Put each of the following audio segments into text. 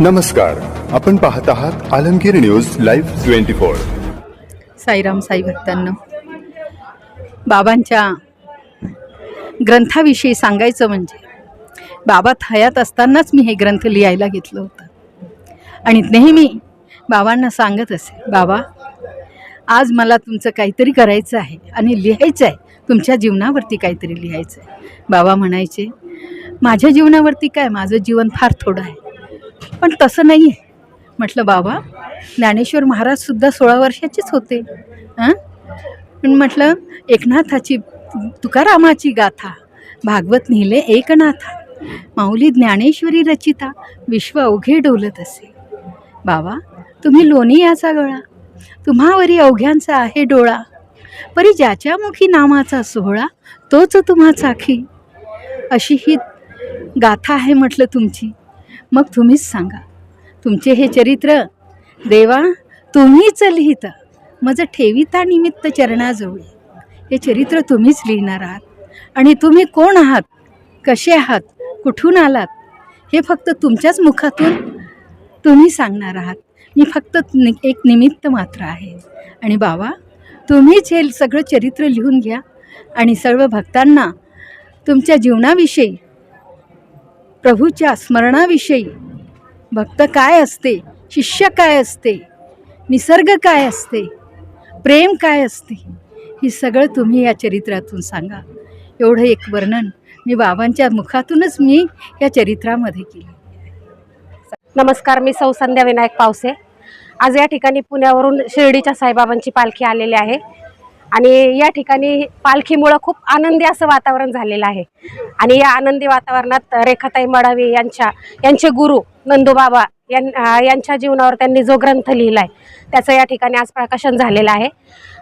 नमस्कार आपण पाहत आहात Alamgir news live twenty four. Sairam Sai भक्तांना बाबांच्या ग्रंथाविषयी सांगायचं म्हणजे बाबा हयात असतानाच मी हे ग्रंथ लिहायला घेतलं होतं. आणि नेहमी बाबांना सांगत असे बाबा आज मला तुमचं काहीतरी करायचं आहे आणि लिहायचं आहे. तुमच्या जीवनावरती काहीतरी लिहायचं आहे. बाबा म्हणायचे माझ्या जीवनावरती काय? माझं जीवन फार थोडं आहे. पण तसं नाही आहे म्हटलं बाबा ज्ञानेश्वर महाराजसुद्धा सोळा वर्षाचेच होते. हां? पण म्हटलं एकनाथाची तुकारामाची गाथा भागवत लिहिले एकनाथा माऊली ज्ञानेश्वरी रचिता विश्व अवघे डोलत असे. बाबा तुम्ही लोणी याचा गळा तुम्हावरी अवघ्यांचा आहे डोळा परी ज्याच्या मुखी नामाचा सोहळा तोच तुम्हा चाखी अशी ही गाथा आहे म्हटलं तुमची. मग तुम्हीच सांगा. तुमचे हे चरित्र देवा तुम्हीच लिहित. माझं ठेविता निमित्त चरणाजवळी. हे चरित्र तुम्हीच लिहिणार आहात. आणि तुम्ही कोण आहात? कसे आहात? कुठून आलात? हे फक्त तुमच्याच मुखातून तुम्ही सांगणार आहात. मी फक्त नि एक निमित्त मात्र आहे. आणि बाबा तुम्हीच हे सगळं चरित्र लिहून घ्या. आणि सर्व भक्तांना तुमच्या जीवनाविषयी प्रभूच्या स्मरणाविषयी. भक्त काय असते? शिष्य काय असते? निसर्ग काय असते? प्रेम काय असते? हे सगळं तुम्ही या चरित्रातून सांगा. एवढं एक वर्णन मी बाबांच्या मुखातूनच मी या चरित्रामध्ये केलं. नमस्कार मी सौ संध्या विनायक पावसे. आज या ठिकाणी पुण्यावरून शिर्डीच्या साईबाबांची पालखी आलेली आहे. आणि या ठिकाणी पालखीमुळं खूप आनंदी असं वातावरण झालेलं आहे. आणि या आनंदी वातावरणात रेखाताई मडावी यांच्या यांचे गुरु नंदूबाबा यां यांच्या जीवनावर त्यांनी जो ग्रंथ लिहिला आहे त्याचं या ठिकाणी आज प्रकाशन झालेलं आहे.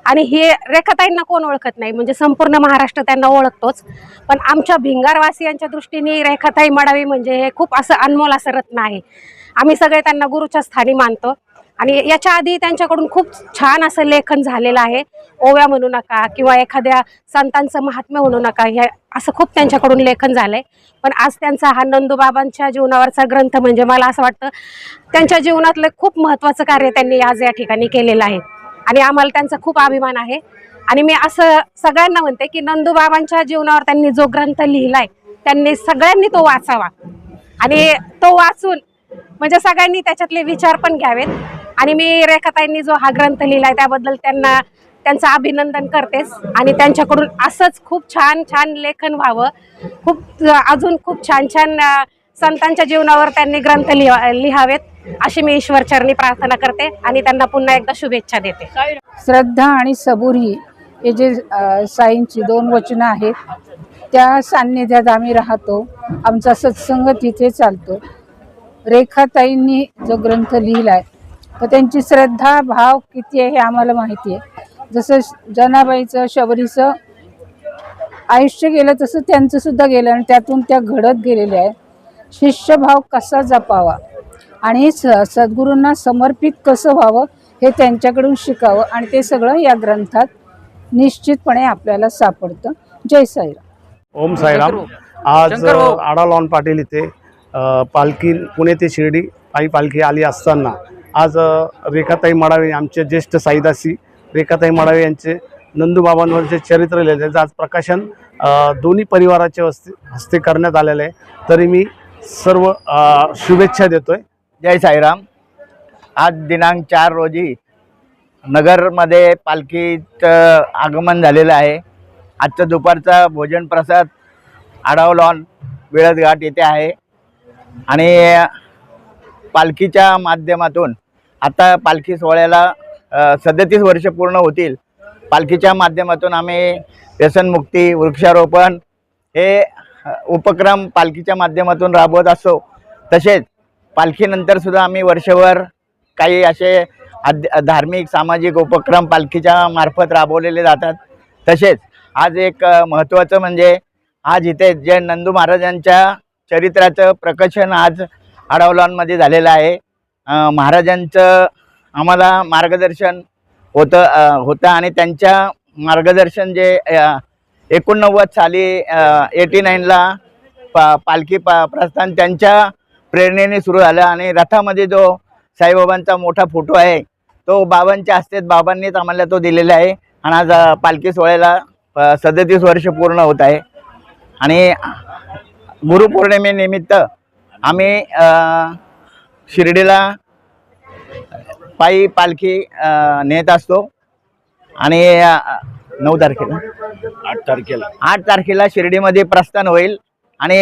आणि हे रेखाताईंना कोण ओळखत नाही? म्हणजे संपूर्ण महाराष्ट्र त्यांना ओळखतोच. पण आमच्या भिंगारवासियांच्या दृष्टीने रेखाताई मडावी म्हणजे हे खूप असं अनमोल असं रत्न आहे. आम्ही सगळे त्यांना गुरुच्या स्थानी मानतो. आणि याच्या आधी त्यांच्याकडून खूप छान असं लेखन झालेलं आहे. ओव्या म्हणू नका किंवा एखाद्या संतांचं महात्म्य म्हणू नका हे असं खूप त्यांच्याकडून लेखन झालंय. पण आज त्यांचा हा नंदूबाबांच्या जीवनावरचा ग्रंथ म्हणजे मला असं वाटतं त्यांच्या जीवनातलं खूप महत्त्वाचं कार्य त्यांनी आज या ठिकाणी केलेलं आहे. आणि आम्हाला त्यांचा खूप अभिमान आहे. आणि मी असं सगळ्यांना म्हणते की नंदूबाबांच्या जीवनावर त्यांनी जो ग्रंथ लिहिलाय त्यांनी सगळ्यांनी तो वाचावा. आणि तो वाचून म्हणजे सगळ्यांनी त्याच्यातले विचार पण घ्यावेत. आणि मी रेखाताईंनी जो हा ग्रंथ लिहिलाय त्याबद्दल त्यांना त्यांचं अभिनंदन करतेस आणि त्यांच्याकडून असंच खूप छान छान लेखन व्हावं. खूप अजून खूप छान छान संतांच्या जीवनावर त्यांनी ग्रंथ लिहा लिहावेत अशी मी ईश्वरचरणी प्रार्थना करते आणि त्यांना पुन्हा एकदा शुभेच्छा देते. श्रद्धा आणि सबुरी हे जे साईंची दोन वचनं आहेत त्या सान्निध्यात आम्ही राहतो. आमचा सत्संग तिथे चालतो. रेखाताईंनी जो ग्रंथ लिहिला आहे तर त्यांची श्रद्धा भाव किती आहे हे आम्हाला माहिती आहे. जसं जनाबाईचं शबरीचं आयुष्य गेलं तसं त्यांचं सुद्धा गेलं आणि त्यातून त्या घडत गेलेल्या आहेत. शिष्यभाव कसा जपावा आणि स सद्गुरूंना समर्पित कसं व्हावं हे त्यांच्याकडून शिकावं आणि ते सगळं या ग्रंथात निश्चितपणे आपल्याला सापडतं. जय साईराम. ओम साईराम. आज आडा लॉन पाटील इथे पालखी पुणे ते शिर्डी पायी पालखी आली असताना आज रेखाताई माडावे आमचे ज्येष्ठ साईदासी रेखाताई मडावे यांचे नंदूबाबांवरचे चरित्र लिहिले त्याचं आज प्रकाशन दोन्ही परिवाराचे हस्ते हस्ते करण्यात आलेलं आहे. तरी मी सर्व शुभेच्छा शुभेच्छा देतोय. जय साईराम. आज दिनांक चार रोजी नगरमध्ये पालखीचं आगमन झालेलं आहे. आजचा दुपारचा भोजन प्रसाद आढाव लॉन घाट येथे आहे. आणि पालखीच्या माध्यमातून आता पालखी सोहळ्याला सदतीस वर्ष पूर्ण होतील. पालखीच्या माध्यमातून आम्ही व्यसनमुक्ती वृक्षारोपण हे उपक्रम पालखीच्या माध्यमातून राबवत असतो तसेच पालखीनंतर सुद्धा आम्ही वर्षभर काही असे धार्मिक सामाजिक उपक्रम पालखीच्या मार्फत राबवलेले जातात. तसेच आज एक महत्त्वाचं म्हणजे आज इथे जे नंदू महाराजांच्या चरित्राचं प्रकाशन आज आडावलांमध्ये झालेलं आहे. महाराजांचं आम्हाला मार्गदर्शन होतं होतं आणि त्यांच्या मार्गदर्शन जे एकोणनव्वद साली एटी नाईनला पा पालखी पा प्रस्थान त्यांच्या प्रेरणेने सुरू झालं आणि रथामध्ये जो साईबाबांचा मोठा फोटो आहे तो बाबांच्या हस्ते बाबांनीच आम्हाला तो दिलेला आहे आणि आज पालखी सोहळ्याला सदतीस वर्ष पूर्ण होत आहे. आणि गुरुपौर्णिमेनिमित्त आम्ही शिर्डीला पायी पालखी नेत असतो. आणि नऊ तारखेला. आठ तारखेला. आठ तारखेला शिर्डीमध्ये प्रस्थान होईल. आणि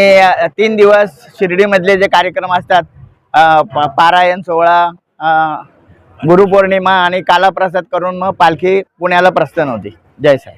तीन दिवस शिर्डीमधले जे कार्यक्रम असतात पारायण सोहळा गुरुपौर्णिमा आणि कालाप्रसाद करून मग पालखी पुण्याला प्रस्थान होते. जय साई.